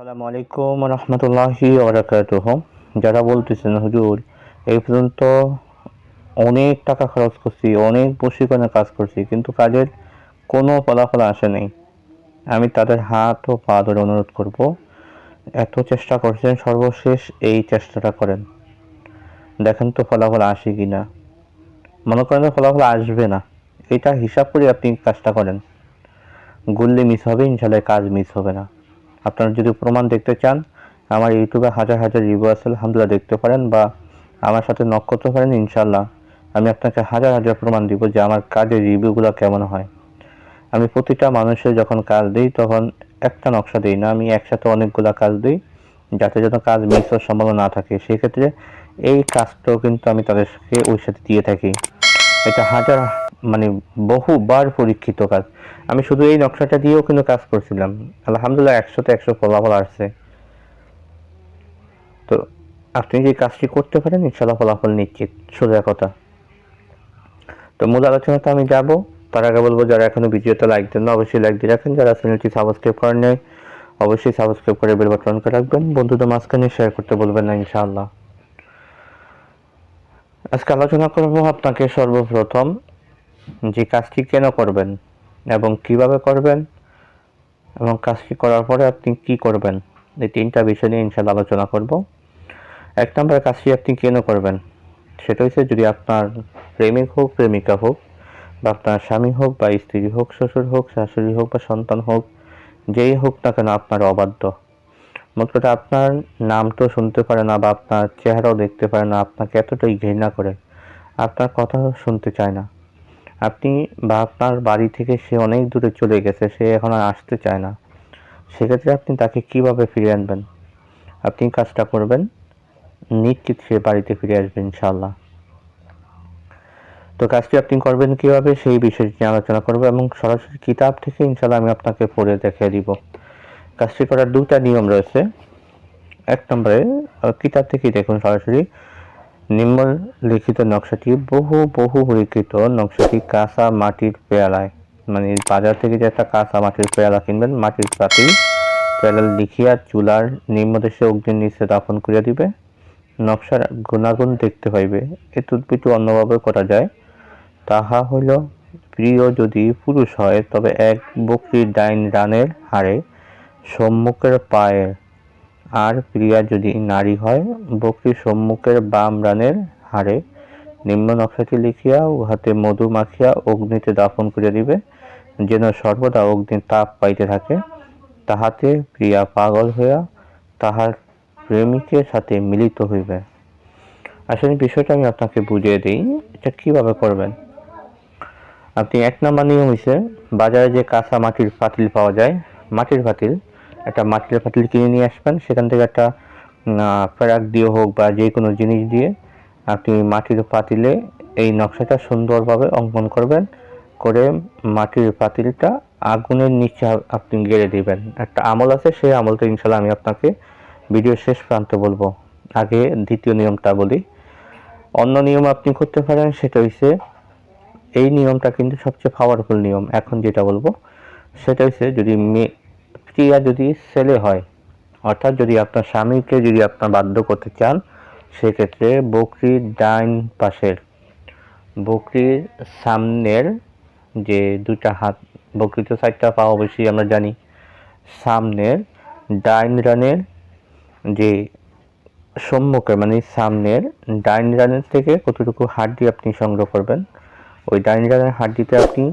আসসালামু আলাইকুম রহমতুল্লাহি ওবরাকাতুহ যারা বলতেছেন, হুজুর, এই পর্যন্ত অনেক টাকা খরচ করছি, অনেক প্রশিক্ষণে কাজ করছি, কিন্তু কাজের কোনো ফলাফল আসে নাই। আমি তাদের হাত ও পা ধরে অনুরোধ করব, এত চেষ্টা করছেন, সর্বশেষ এই চেষ্টাটা করেন। দেখেন তো ফলাফল আসে কি না মনে করেন ফলাফল আসবে না। এটা হিসাব করে আপনি কাজটা করেন। গুললে মিস হবে ইনশাল্লাহ কাজ মিস হবে না। আপনারা যদি প্রমাণ দেখতে চান, আমার ইউটিউবে হাজার হাজার রিভিউ আছে, আলহামদুলিল্লাহ দেখতে পারেন বা আমার সাথে নক করতে পারেন ইনশাল্লাহ আমি আপনাকে হাজার হাজার প্রমাণ দিব যে আমার কাজের রিভিউগুলো কেমন হয়। আমি প্রতিটা মানুষের যখন কাজ দিই, তখন একটা নকশা দিই না, আমি একসাথে অনেকগুলা কাজ দিই, যাতে যেন কাজ মিস হওয়ার সম্ভাবনা না থাকে। সেক্ষেত্রে এই কাজটাও কিন্তু আমি তাদেরকে ওই সাথে দিয়ে থাকি। এটা হাজার মানে বহুবার পরীক্ষিত কাজ। আমি শুধু এই নকশাটা দিয়েও কিন্তু কাজ করছিলাম। আলহামদুলিল্লাহ একশোতে একশো ফলাফল আসছে। তো আপনি যে কাজটি করতে পারেন ইনশাল্লাহ ফলাফল নিশ্চিত। সোজা কথা। তো মূল আলোচনাতে আমি যাব। তার আগে বলব, যারা এখনও ভিডিওতে লাইক দেন না, অবশ্যই লাইক দিয়ে রাখেন। যারা চ্যানেলটি সাবস্ক্রাইব করেন নাই, অবশ্যই সাবস্ক্রাইব করে বেল বাটন করে রাখবেন। বন্ধুদের মাঝখানে শেয়ার করতে বলবেন না, ইনশাআল্লাহ। আজকে আলোচনা করব আপনাকে সর্বপ্রথম যে কাজটি কেন করবেন এবং কীভাবে করবেন এবং কাজটি করার পরে আপনি কি করবেন? এই তিনটা বিষয় নিয়ে ইনশাল্লাহ আলোচনা করব। এক নম্বরে কাজটি আপনি কেন করবেন? সেটা হচ্ছে যদি আপনার প্রেমিক হোক, প্রেমিকা হোক বা আপনার স্বামী হোক বা স্ত্রী হোক, শ্বশুর হোক, শাশুড়ি হোক বা সন্তান হোক, যেই হোক না কেন আপনার অবাধ্য। মোট আপনার নাম তো শুনতে পারে না বা আপনার চেহারাও দেখতে পারে না, আপনাকে এতটাই ঘৃণা করে। আপনার কথা শুনতে চায় না। আপনি বা আপনার বাড়ি থেকে সে অনেক দূরে চলে গেছে, সে এখন আর আসতে চায় না। সেক্ষেত্রে আপনি তাকে কীভাবে ফিরিয়ে আনবেন? আপনি কাজটা করবেন, নিশ্চিত সে বাড়িতে ফিরে আসবে ইনশাল্লাহ তো কাজটি আপনি করবেন কীভাবে সেই বিষয়টি নিয়ে আলোচনা করব এবং সরাসরি কিতাব থেকে ইনশাল্লাহ আমি আপনাকে পড়ে দেখিয়ে দিব। কাজটি করার দুটা নিয়ম রয়েছে। এক নম্বরে কিতাব থেকেই দেখুন সরাসরি নিম্নলিখিত নকশাটি বহু বহু পরীক্ষিত নকশাটি কাঁচা মাটির পেয়ালায় মানে বাজার থেকে যে একটা কাঁচা মাটির পেয়ালা কিনবেন, মাটির পাতি পেয়ালা লিখিয়া চুলার নিম্নদেশে অগ্নির নিচে দাফন করিয়া দিবে। নকশার গুণাগুণ দেখতে হইবে। এ উদ্ভিদ অন্যভাবে করা যায়। তাহা হইল প্রিয় যদি পুরুষ হয়, তবে এক বকরির ডাইন রানের হাড়ে সম্মুখের পায়ের আর প্রিয়া যদি নারী হয়, বকরির সম্মুখের বাম রানের হাড়ে নিম্ন নকশাটি লিখিয়া উহাতে মধু মাখিয়া অগ্নিতে দাফন করিয়া দিবে। যেন সর্বদা অগ্নির তাপ পাইতে থাকে, তাহাতে প্রিয়া পাগল হইয়া তাহার প্রেমিকের সাথে মিলিত হইবে। আসলে বিষয়টা আমি আপনাকে বুঝিয়ে দিই এটা কীভাবে করবেন। আপনি এক নম্বর নিয়ম হয়েছে বাজারে যে কাঁচা মাটির পাতিল পাওয়া যায়, মাটির পাতিল একটা মাটির পাতিল কিনে নিয়ে আসবেন। সেখান থেকে একটা ফেরাক দিয়ে হোক বা যে কোনো জিনিস দিয়ে আপনি মাটির পাতিলে এই নকশাটা সুন্দরভাবে অঙ্কন করবেন, করে মাটির পাতিলটা আগুনের নিচে আপনি গেড়ে দিবেন। একটা আমল আছে, সেই আমলটা ইনশাল্লাহ আমি আপনাকে ভিডিও শেষ প্রান্তে বলব। আগে দ্বিতীয় নিয়মটা বলি। অন্য নিয়ম আপনি করতে পারেন, সেটা হচ্ছে এই নিয়মটা কিন্তু সবচেয়ে পাওয়ারফুল নিয়ম। এখন যেটা বলব, সেটা হচ্ছে যদি প্রিয়া যদি ছেলে হয়, অর্থাৎ যদি আপনার স্বামীকে যদি আপনার বাধ্য করতে চান, সেক্ষেত্রে বকরির ডাইন পাশের, বকরির সামনের যে দুটা হাত, বকরি তো চারটা পা অবশ্যই আমরা জানি, সামনের ডাইন রানের যে সম্মুখে মানে সামনের ডাইন রানের থেকে কতটুকু হাড্ডি আপনি সংগ্রহ করবেন, ওই ডাইন রানের হাড্ডিতে আপনি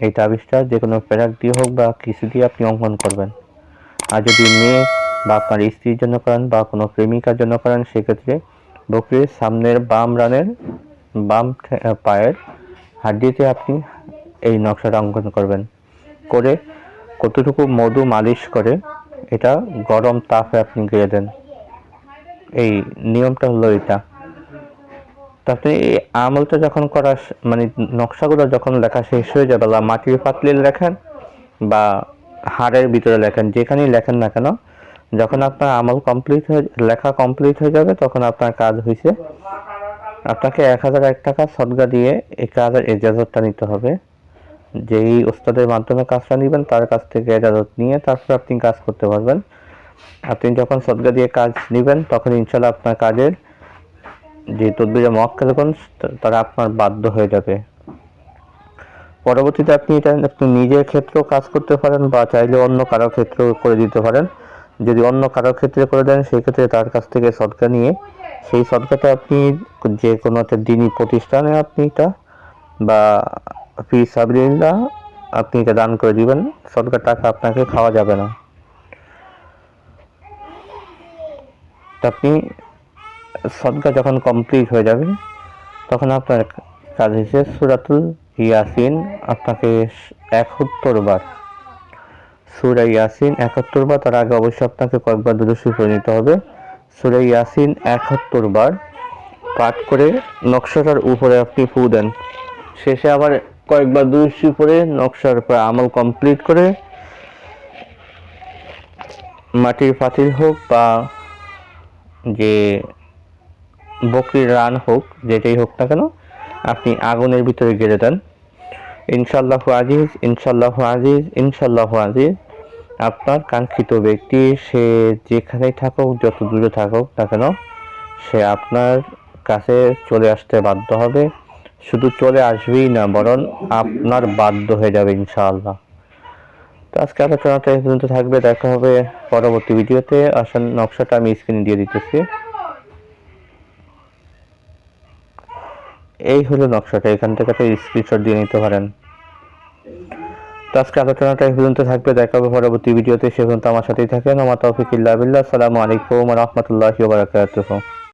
এই তাবিজটা যে কোনো প্যারাক দিয়ে হোক বা কিছু দিয়ে আপনি অঙ্কন করবেন। আর যদি মেয়ে বা আপনার স্ত্রীর জন্য করেন বা কোনো প্রেমিকার জন্য করেন, সেক্ষেত্রে বকরির সামনের বাম রানের বাম পায়ের হাড্ডিতে আপনি এই নকশাটা অঙ্কন করবেন। করে কতটুকু মধু মালিশ করে এটা গরম তাপে আপনি গেড়ে দেন। এই নিয়মটা হলো এটা। তো আপনি এই আমলটা যখন করা মানে নকশাগুলো যখন লেখা শেষ হয়ে যাবে, বা মাটির পাতলে লেখেন বা হাড়ের ভিতরে লেখেন, যেখানেই লেখেন না কেন, যখন আপনার আমল কমপ্লিট হয়ে লেখা কমপ্লিট হয়ে যাবে, তখন আপনার কাজ হয়েছে আপনাকে এক হাজার এক টাকা সদগা দিয়ে এই কাজের এজাজতটা নিতে হবে। যেই ওস্তাদের মাধ্যমে কাজটা নেবেন, তার কাছ থেকে এজাজত নিয়ে তারপর আপনি কাজ করতে পারবেন। আপনি যখন সদগা দিয়ে কাজ নেবেন, তখন ইনশাল্লাহ আপনার কাজের যে তদবিরে মক্কেলগণ তারা আপনার বাধ্য হয়ে যাবে। পরবর্তীতে আপনি এটা আপনি নিজের ক্ষেত্রেও কাজ করতে পারেন বা চাইলে অন্য কারও ক্ষেত্রেও করে দিতে পারেন। যদি অন্য কারও ক্ষেত্রে করে দেন, সেই ক্ষেত্রে তার কাছ থেকে সদকা নিয়ে, সেই সদকাটা আপনি যে কোনো একটা দিনই প্রতিষ্ঠানে আপনি এটা বা ফি সাবরিল্লাহ আপনি এটা দান করে দিবেন, সদকার টাকা আপনাকে খাওয়া যাবে না। আপনি সদকা যখন কমপ্লিট হয়ে যাবে, তখন আপনার কাজ হয়েছে সুরাতুল ইয়াসিন। আপনাকে একাত্তর বার সুরা ইয়াসিন একাত্তর বার, তার আগে অবশ্যই আপনাকে কয়েকবার দুরুশি করে নিতে হবে। সুরা ইয়াসিন একাত্তর বার পাঠ করে নকশাটার উপরে আপনি ফু দেন। শেষে আবার কয়েকবার দুরুশি পরে নকশার উপর আমল কমপ্লিট করে মাটির পাতিল হোক বা যে বকরির রান হোক, যেটাই হোক না কেন, আপনি আগুনের ভিতরে গেড়ে দেন। ইনশাল্লাহ আজিজ ইনশাল্লাহ আজিজ ইনশাল্লাহ আজিজ। আপনার কাঙ্ক্ষিত ব্যক্তি, সে যেখানেই থাকুক, যত দূরে থাকুক না কেন, সে আপনার কাছে চলে আসতে বাধ্য হবে। শুধু চলে আসবেই না, বরং আপনার বাধ্য হয়ে যাবে ইনশাআল্লাহ। তো আজকে আলোচনাটা এই পর্যন্ত থাকবে, দেখা হবে পরবর্তী ভিডিওতে। আসল নকশাটা আমি স্ক্রিনে দিয়ে দিতেছি। এই হলো নকশাটা, এখান থেকে আপনি স্ক্রিনশট দিয়ে নিতে পারেন। তো আজকে আলোচনাটা এই পর্যন্ত থাকবে, দেখা হবে পরবর্তী ভিডিওতে সে পর্যন্ত আমার সাথেই থাকেন। আমার তৌফিক বিল্লাহ, আসসালামু আলাইকুম রাহমাতুল্লাহি বারাকাতুহু।